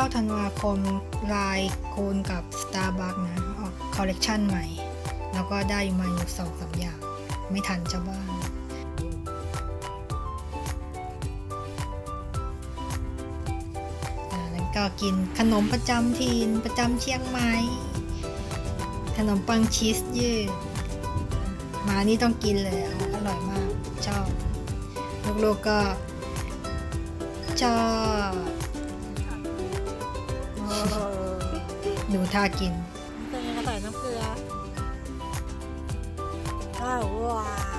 9 ธันวาคมลายคูณกับ Starbucks นะออกคอลเลกชันใหม่ แล้วก็ได้มาอยู่สองสามอย่าง ไม่ทันชาวบ้านอ่าแล้วก็กินขนมประจำทีนประจำเชียงใหม่ขนมปังชีสยืดมานี่ต้องกินเลยอร่อยมาก ชอบ ลูกๆก็ชอบ ดูท่ากินเป็นไงกระต่ายน้ำเกลือว้าว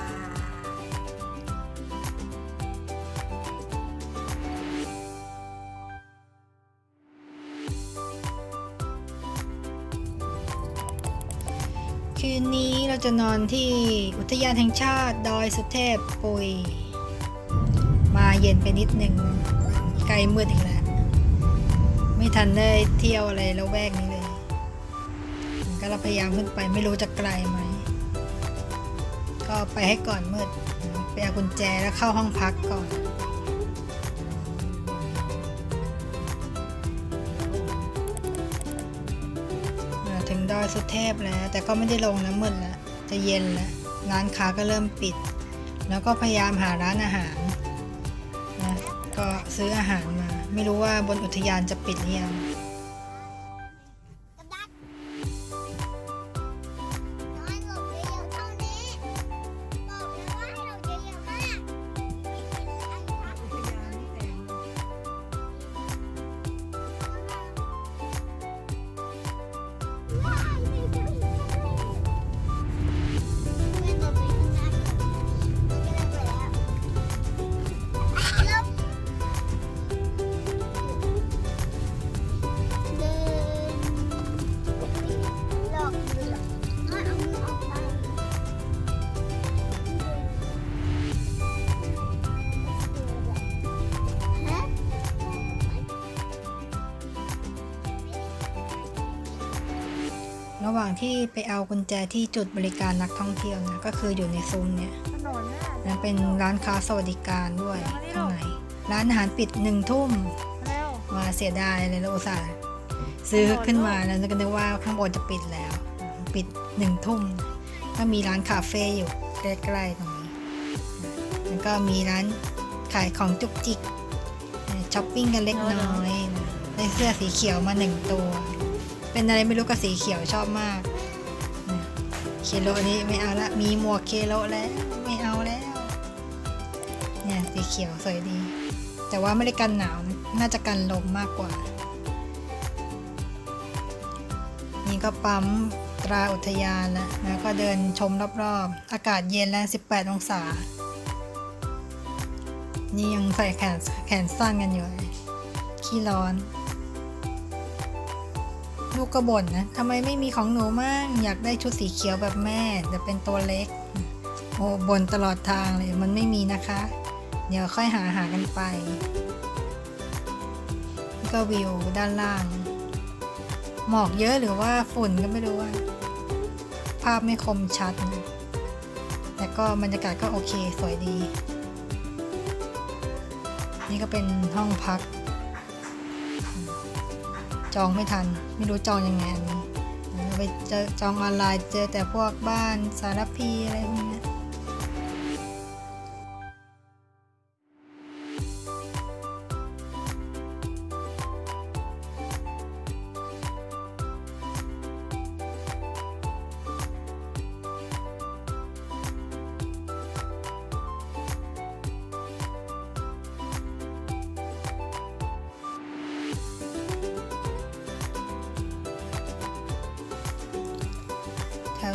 คืนนี้เราจะนอนที่อุทยานแห่งชาติดอยสุเทพปุย มาเย็นไปนิดนึงใกล้มืดอีกแล้ว ไม่ทันได้เที่ยวอะไรแล้วแวกนี้เล ก็เราพยายามขึ้นไปไม่รู้จะไกลไหม ก็ไปให้ก่อนมืดไปเอากุญแจแล้วเข้าห้องพักก่อนอ่าถึงดอยสุเทพแล้ว แต่ก็ไม่ได้ลงน้ำมืดแล้วจะเย็นแล้วร้านค้าก็เริ่มปิด แล้วก็พยายามหาร้านอาหารนะก็ซื้ออาหารมา ไม่รู้ว่าบนอุทยานจะปิดหรือยัง ที่ไปเอากุญแจที่จุดบริการนักท่องเที่ยวนะก็คืออยู่ในซุ้มเนี่ยถนนน่ะนะเป็นร้านค้าสวัสดิการด้วยข้างในร้านอาหารปิดหนึ่งทุ่มเร็วว่าเสียดายเลยเราอุตส่าห์ซื้อขึ้นมาแล้วก็นึกว่าข้างบนจะปิดแล้ว ปิดหนึ่งทุ่มก็มีร้านคาเฟ่อยู่ใกล้ๆตรงนี้แล้วก็มีร้านขายของจุกจิกช้อปปิ้งกันเล็กน้อยได้เสื้อสีเขียวมาหนึ่งตัว เป็นอะไรไม่รู้กับสีเขียวชอบมากเค โลนี้ไม่เอาละ มีหมวกเคโลแล้ว ไม่เอาแล้ว เนี่ยสีเขียวสวยดี แต่ว่าไม่ได้กันหนาวนะน่าจะกันลมมากกว่า นี่ก็ปั๊มตราอุทยานแล้วแล้วก็เดินชมรอบๆ อากาศเย็นแล้ว 18 องศา นี่ยังใส่แขนแขนสั้นกันอยู่เลยขี้ร้อน ลูกก็บ่นนะทำไมไม่มีของหนูมั่งอยากได้ชุดสีเขียวแบบแม่แต่เป็นตัวเล็ก โอ้บ่นตลอดทางเลยมันไม่มีนะคะ เดี๋ยวค่อยหาหากันไป ก็วิวด้านล่าง หมอกเยอะหรือว่าฝุ่นก็ไม่รู้ว่า ภาพไม่คมชัด แต่ก็บรรยากาศก็โอเคสวยดี นี่ก็เป็นห้องพัก จองไม่ทัน ไม่รู้จองยังไงอันนี้เราไปเจอจองออนไลน์เจอแต่พวกบ้านสารพีอะไรพวกเนี้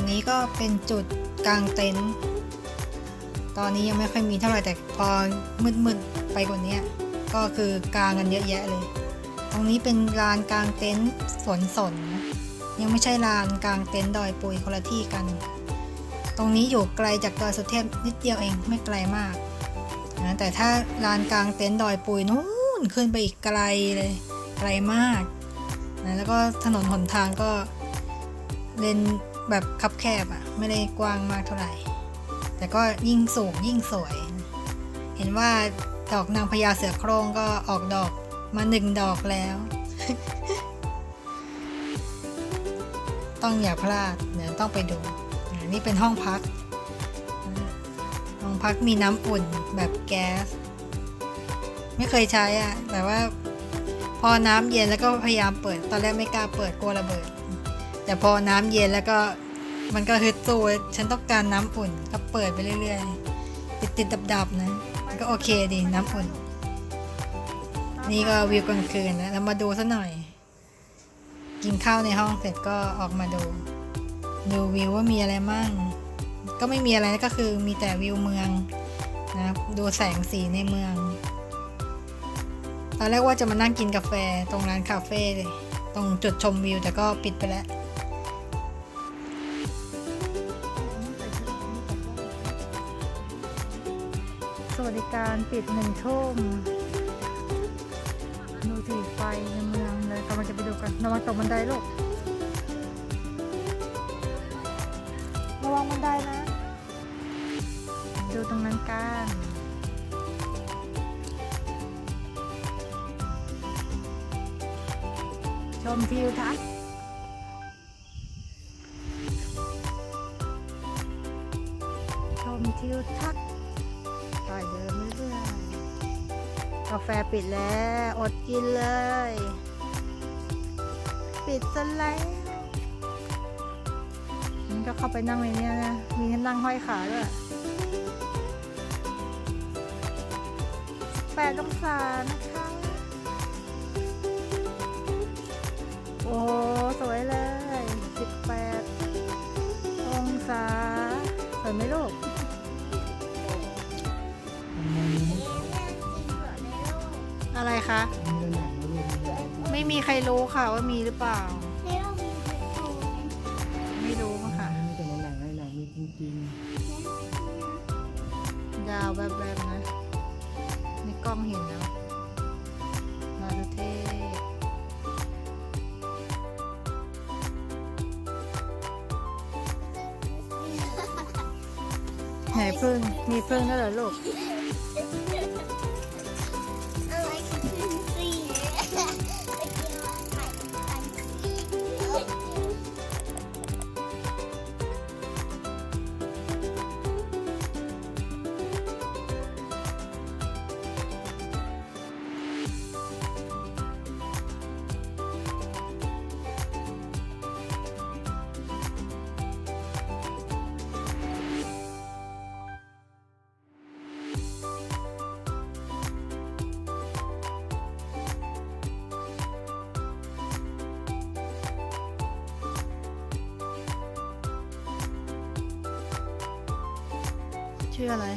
นี้ก็เป็นจุดกลางเต็นท์ตอนนี้ยังไม่ค่อยมีเท่าไหร่แต่พอมืดๆไปกว่านี้ก็คือกลางกันเยอะแยะเลย ตรงนี้เป็นลานกลางเต็นท์สวนสน ยังไม่ใช่ลานกลางเต็นท์ดอยปุยคนละที่กัน ตรงนี้อยู่ไกลจากดอยสุเทพนิดเดียวเองไม่ไกลมากนะแต่ถ้าลานกลางเต็นท์ดอยปุยนู้นขึ้นไปอีกไกลเลยไกลมากนะแล้วก็ถนนหนทางก็เลน แบบคับแคบอะไม่ได้กว้างมากเท่าไหร่ แต่ก็ยิ่งสูงยิ่งสวย เห็นว่าดอกนางพญาเสือโคร่งก็ออกดอกมาหนึ่งดอกแล้ว ต้องอย่าพลาดเดี๋ยวต้องไปดู นี่เป็นห้องพัก ห้องพักมีน้ำอุ่นแบบแก๊ส ไม่เคยใช้อะแต่ว่าพอน้ำเย็นแล้วก็พยายามเปิด ตอนแรกไม่กล้าเปิดกลัวระเบิด แต่พอน้ำเย็นแล้วก็มันก็ฮึดสู้ฉันต้องการน้ำอุ่นก็เปิดไปเรื่อยๆ ติดติดดับดับๆนะก็โอเคดีน้ำอุ่น นี่ก็วิวกลางคืนนะแล้วมาดูซะหน่อย กินข้าวในห้องเสร็จก็ออกมาดู ดูวิวว่ามีอะไรมั่ง ก็ไม่มีอะไรนะก็คือมีแต่วิวเมืองนะดูแสงสีในเมืองตอนแรกว่าจะมานั่งกินกาแฟตรงร้านคาเฟ่ตรงจุดชมวิวแต่ก็ปิดไปแล้ว สวัสดิการปิดหนึ่งทุ่มดูสีไฟในเมืองเลยกำลังจะไปดูกันระวังตกบันไดลูกระวังบันไดนะ ดูตรงนั้นกันชมทิวทัศน์ ปิดแล้ว อดกินเลย ปิดซะแล้วมันก็เข้าไปนั่งในนี้นะ มีนั่งห้อยขาด้วยแปดองศานะคะ โอ้ สวยเลย อะไรคะ ไม่มีใครรู้ค่ะว่ามีหรือเปล่าในโลกมีเห็ดโคนไม่รู้ค่ะมีแต่ในหนังในหนังมีจริงยาวแบบแบบๆนะในกล้องเห็นแล้วมาดูเท่ไหนพึ่งมีพึ่งด้วยเหรอลูก ชื่ออะไร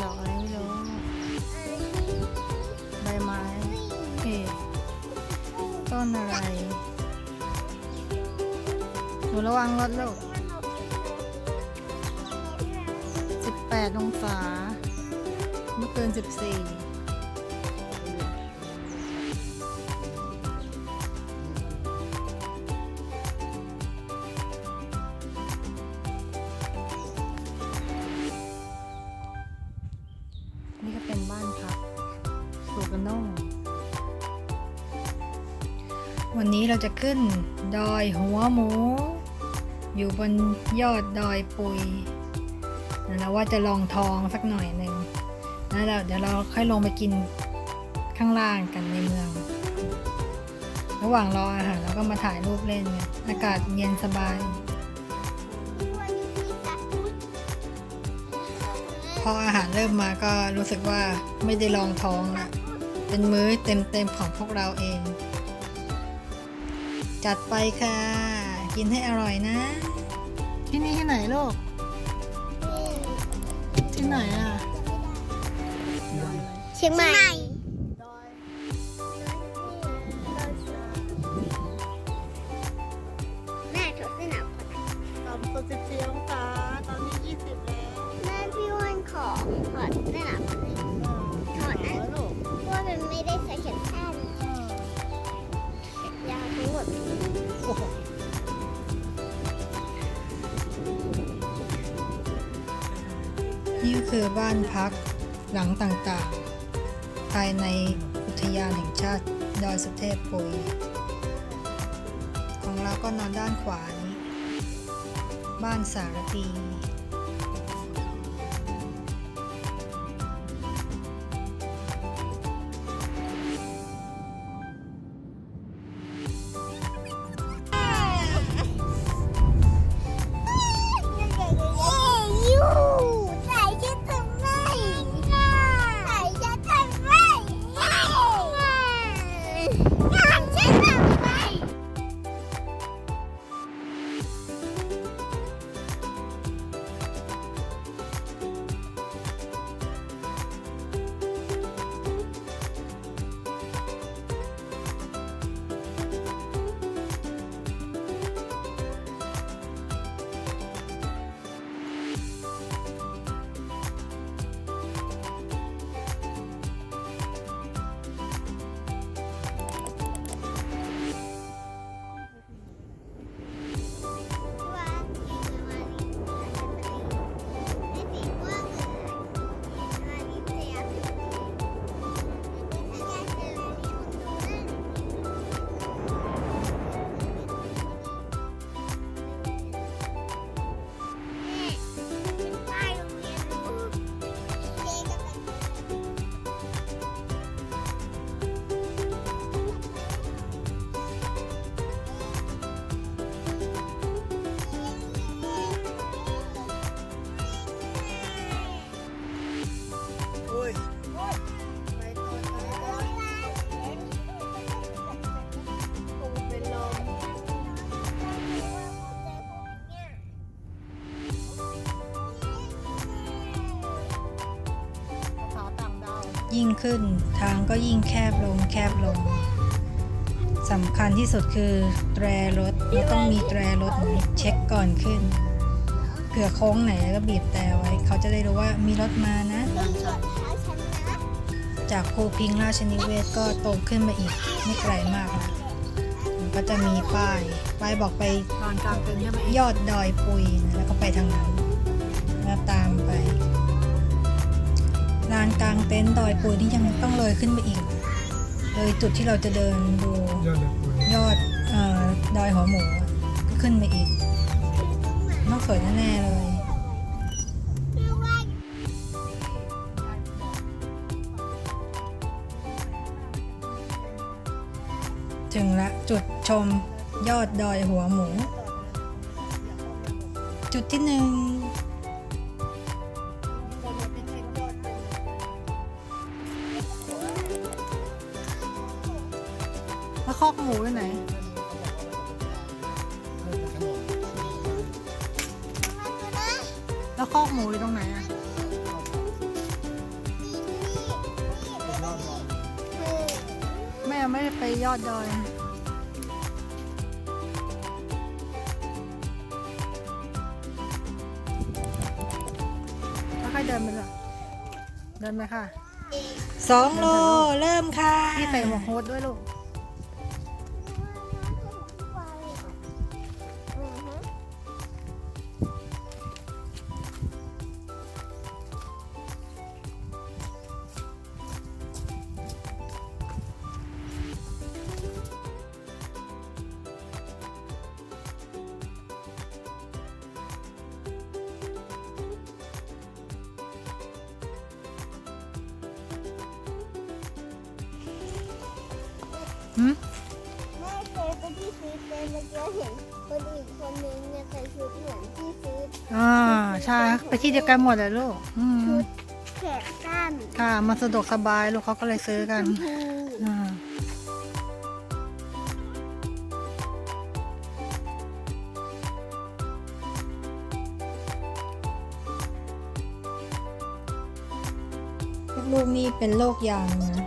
ดอกอะไรไม่รู้ใบไม้เอต้นอะไรหนูระวังรถลูก18องศาเมื่อคืน14 ขึ้น ดอยหัวหมู อยู่บนยอดดอยปุยแล้วว่าจะลองทองสักหน่อยหนึ่งแล้วเดี๋ยวเราค่อยลงไปกินข้างล่างกันในเมือง ระหว่างรออาหารเราก็มาถ่ายรูปเล่นกันอากาศเย็นสบายวันนี้มีสัตว์พุดพออาหารเริ่มมาก็รู้สึกว่าไม่ได้ลองท้องละเป็นมื้อเต็มๆของพวกเราเอง จัดไปค่ะ กินให้อร่อยนะ ที่นี่ที่ไหนลูก ที่ไหนอะ เชียงใหม่แม่ถอดเสื้อหนาวก่อนนะต่ำสุด14องศาตอนนี้20แล้วแม่พี่อ้วันขอถอดเสื้อหนาวก่อน คือบ้านพักหลังต่างๆ ภายในอุทยานแห่งชาติดอยสุเทพปุย ของเราก็นอนด้านขวานี้ บ้านสารปี ยิ่งขึ้น ทางก็ยิ่งแคบลงแคบลงสำคัญที่สุดคือแตรรถเราต้องมีแตรรถเช็คก่อนขึ้นเผื่อโค้งไหนก็บีบแต่ไว้ เขาจะได้รู้ว่ามีรถมานะ จากภูพิงราชนิเวศก็ตรงขึ้นมาอีกไม่ไกลมากนะมันก็จะมีป้าย ป้ายบอกไปนอนกลางเต็นท์ใช่ไหมยอดดอยปุยนะแล้วก็ไปทางนั้น ลานกลางเต็นท์ดอยปุยนี่ยังต้องเลยขึ้นไปอีก เลยจุดที่เราจะเดินดูยอดเลยคุณยอดเออดอยหัวหมูอะก็ขึ้นไปอีกต้องสวยแน่ๆเลยถึงละจุดชมยอดดอยหัวหมู จุดที่หนึ่ง สองโลเริ่มค่ะ พี่ใส่หมวกโฮสด้วยลูก ไปที่เดียวกันหมดเลยลูกอืมแขกสั้นค่ะมันสะดวกสบายลูกเขาก็เลยซื้อกันชมพูอ่าลูกๆนี่เป็นโรคยางนะ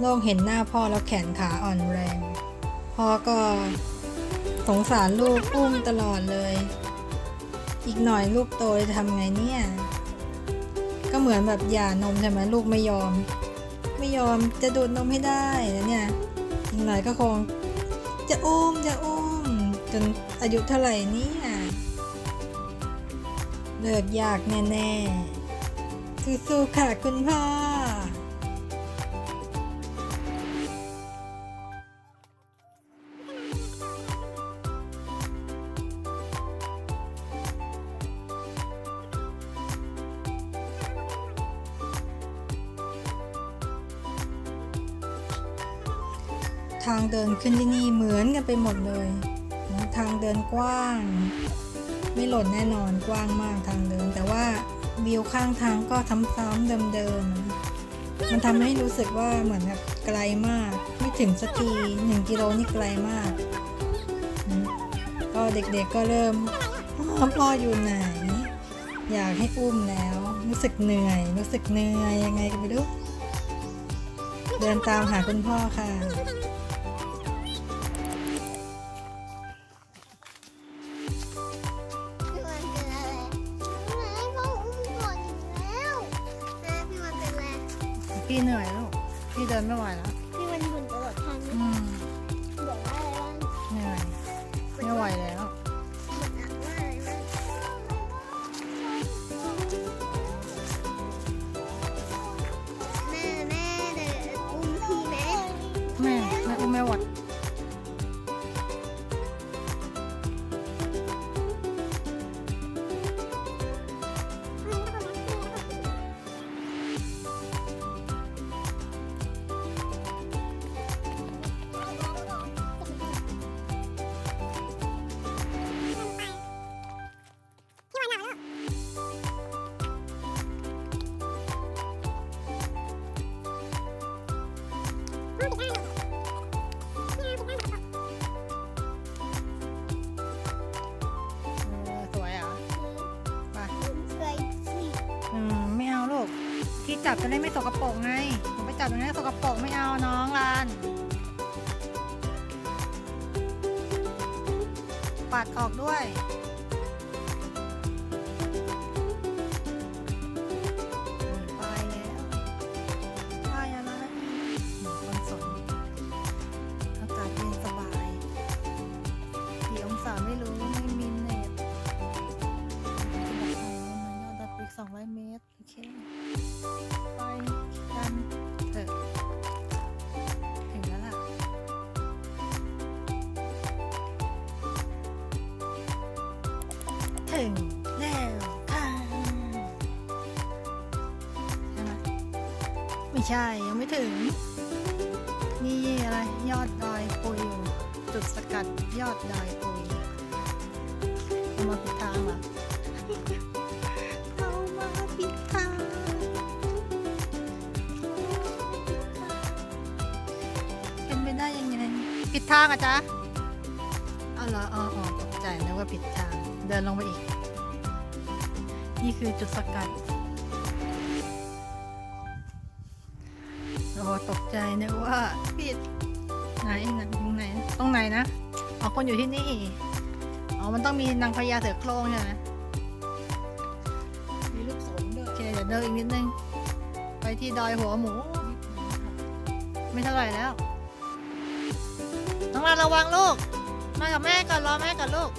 โรคเห็นหน้าพ่อแล้วแขนขาอ่อนแรง พ่อก็สงสารลูกอุ้มตลอดเลย อีกหน่อยลูกโตจะทำไงเนี่ย ก็เหมือนแบบหย่านมใช่ไหมลูกไม่ยอม ไม่ยอมจะดูดนมให้ได้แล้วเนี่ยอีกหน่อยก็คง จะอุ้มจะอุ้มจนอายุเท่าไหร่เนี่ยเลิกยากแน่ๆสู้ๆค่ะคุณพ่อ ทางเดินขึ้นที่นี่เหมือนกันไปหมดเลย ทางเดินกว้าง ไม่หล่นแน่นอนกว้างมากทางเดิน แต่ว่าวิวข้างทางก็ซ้ำๆเดิมๆมันทำให้รู้สึกว่าเหมือนแบบไกลมาก ไม่ถึงสักทีหนึ่งกิโลนี่ไกลมาก ก็เด็กๆก็เริ่มพ่ออยู่ไหน อยากให้อุ้มแล้ว รู้สึกเหนื่อย รู้สึกเหนื่อยยังไงกันไม่รู้เดินตามหาคุณพ่อค่ะ จับจะได้ไม่สกปรกไงหนูไปจับตรงนี้สกปรกไม่เอาน้องลานปัดออกด้วย ไม่ถึง นี่อะไรยอดดอยปุยอยู่จุดสกัดยอดดอยปุยเอามาปิดทางเหรอเอามาปิดทางเป็นไปได้ยังไงปิดทางอะจ๊ะเอาเหรอ๋ออ๋อตกใจนึกว่าปิดทาง เดินลงไปอีก นี่คือจุดสกัด ตกใจนึกว่าปิดไหนไหนตรงไหนตรงไหนนะอ๋อคนอยู่ที่นี่ อ๋อ มันต้องมีนางพญาเสือโคร่งใช่ไหมมีลูกสนด้วยโอเคเดี๋ยวเดินอีกนิดนึง ไปที่ดอยหัวหมู ไม่เท่าไหร่แล้วต้องระวังลูก มากับแม่ก่อนรอแม่ก่อนลูก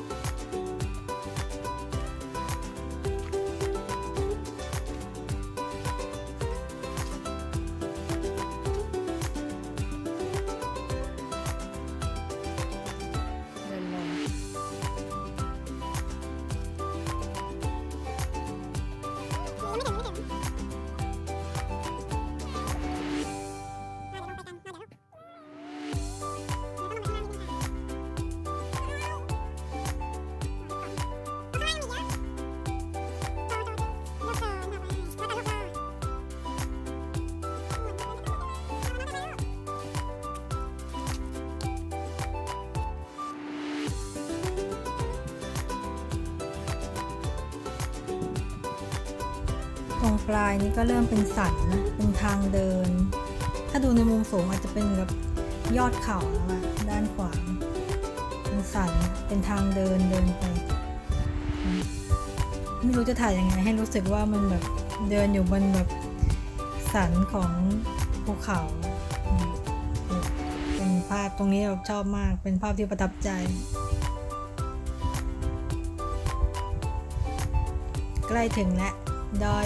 ปลายนี้ก็เริ่มเป็นสันนะเป็นทางเดิน ถ้าดูในมุมสูงอาจจะเป็นแบบยอดเขาแล้วอะด้านขวาเป็นสันเป็นทางเดินเดินไป ไม่รู้จะถ่ายยังไงให้รู้สึกว่ามันแบบเดินอยู่บนแบบสันของภูเขาเป็นภาพตรงนี้เราชอบมากเป็นภาพที่ประทับใจ ใกล้ถึงแล้ว ดอย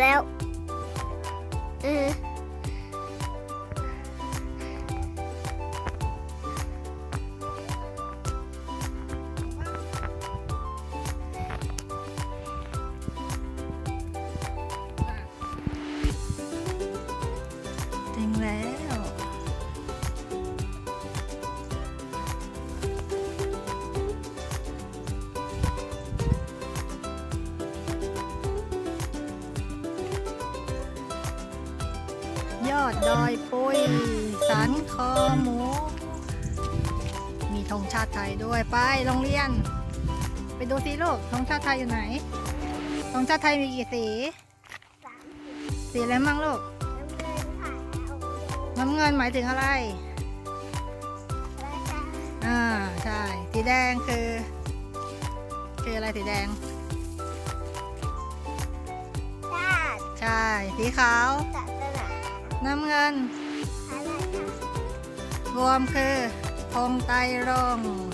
แล้ว ยอดดอยปุยสันคอหมู มีธงชาติไทยด้วยไปโรงเรียน ไปดูสิลูกธงชาติไทยอยู่ไหนธงชาติไทยมีกี่สีสามสีอะไรมั่งลูกน้ำเงินค่ะเอาน้ำเงินหมายถึงอะไรแล้วจ้าอ่าใช่สีแดงคือ คืออะไรสีแดงชาติใช่สีขาวศาส นาน้ำเงินอะไรค่ะรวมคือธงไตรรงค์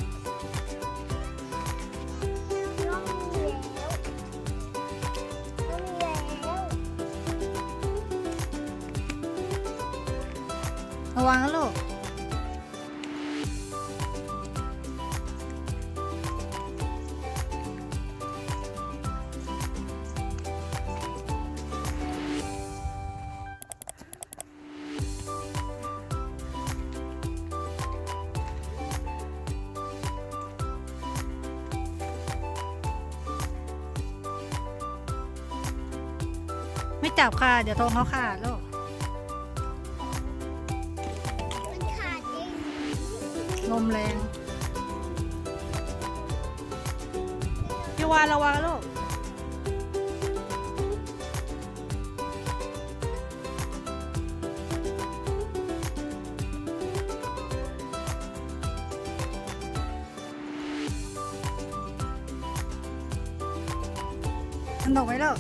ไม่จับค่ะ เดี๋ยวธงเขาขาดลูกมันขาดเองลมแรงพี่วานระวังลูกสนุกไหมลูก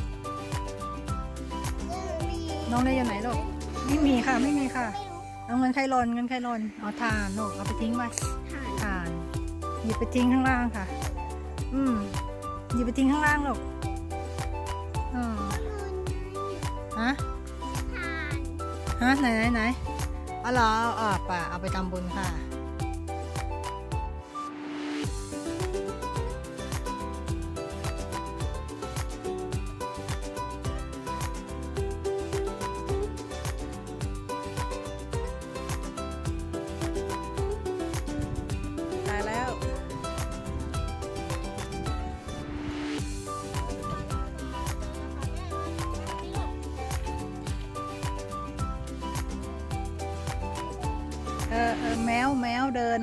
น้องเรียนอยู่ไหนลูกไม่มีค่ะไม่มีค่ะไม่รู้เอาเงินใครหล่นเงินใครหล่นเอาทานลูกเอาไปทิ้งไปขาดทานหยิบไปทิ้งข้างล่างค่ะ อืมหยิบไปทิ้งข้างล่างลูกอ๋อฮะทานฮะไหนไหนไหนเอาเหรอเอาออกป่ะเอาไปทำบุญค่ะ เออเออแมวแมวเดิน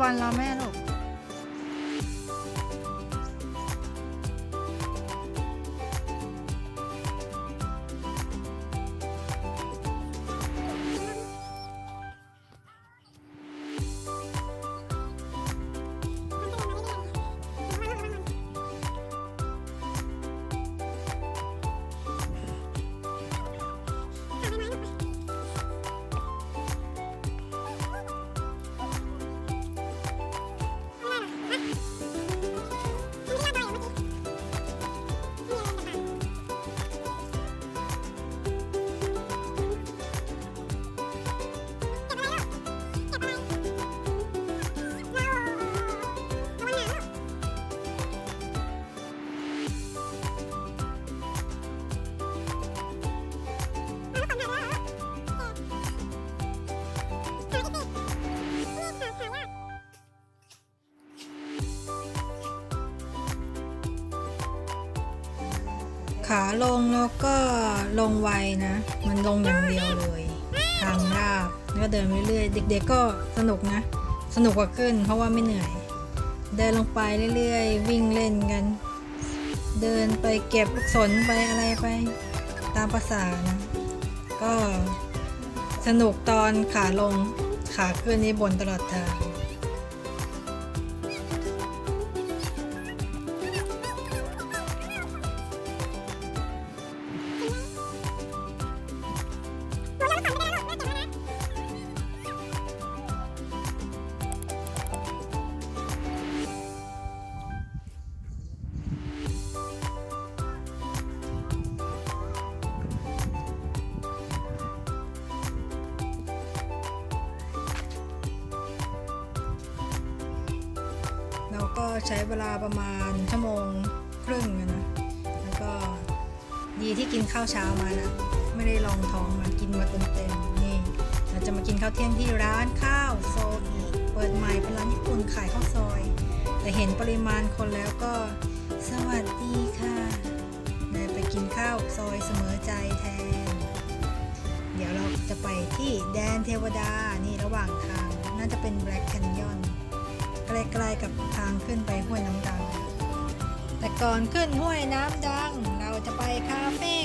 วันรอแม่ ขาลงแล้วก็ลงไวนะ มันลงอย่างเดียวเลย ทางราบแล้วก็เดินไปเรื่อยๆ เด็กๆก็สนุกนะ สนุกกว่าขึ้นเพราะว่าไม่เหนื่อย เดินลงไปเรื่อยๆ วิ่งเล่นกัน เดินไปเก็บลูกศรไปอะไรไปตามภาษานะ ก็สนุกตอนขาลงขาขึ้นนี่บนตลอดทาง ก็ใช้เวลาประมาณชั่วโมงครึ่งนะแล้วก็ดีที่กินข้าวเช้ามานะ ไม่ได้ลองท้องมากินมาเต็มๆนี่เราจะมากินข้าวเที่ยงที่ร้านข้าวโซอีเปิดใหม่เป็นร้านญี่ปุ่นขายข้าวซอย แต่เห็นปริมาณคนแล้วก็สวัสดีค่ะเลยไปกินข้าวซอยเสมอใจแทน เดี๋ยวเราจะไปที่แดนเทวดานี่ระหว่างทางน่าจะเป็น Black Canyon ใก กล้ๆกับทางขึ้นไปห้วยน้ำดัง แต่ก่อนขึ้นห้วยน้ำดัง เราจะไปคาเฟ่